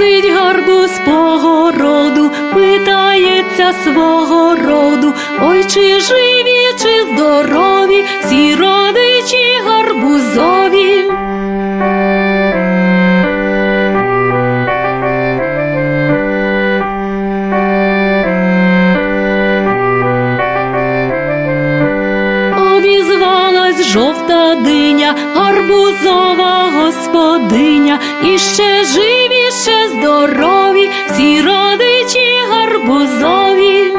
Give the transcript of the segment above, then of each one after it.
Ходить гарбуз по городу, питається свого роду, ой, чи живі, чи здорові, всі родичі гарбуза. Жовта диня, гарбузова господиня, і ще живі, ще здорові, всі родичі гарбузові.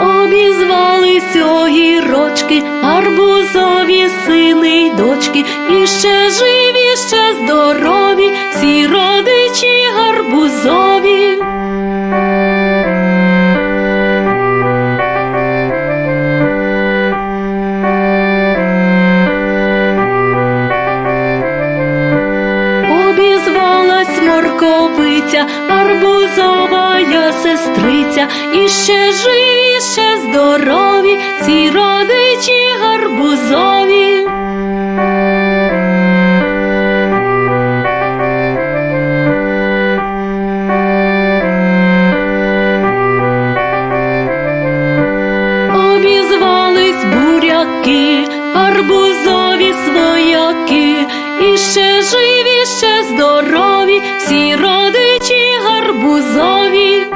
Обізвались огірочки, гарбузові сини й морковиця, арбузова я сестриця, і ще живі, ще здорові, всі родичі гарбузові. Обізвались буряки, арбузові свояки, всі родичі гарбузові.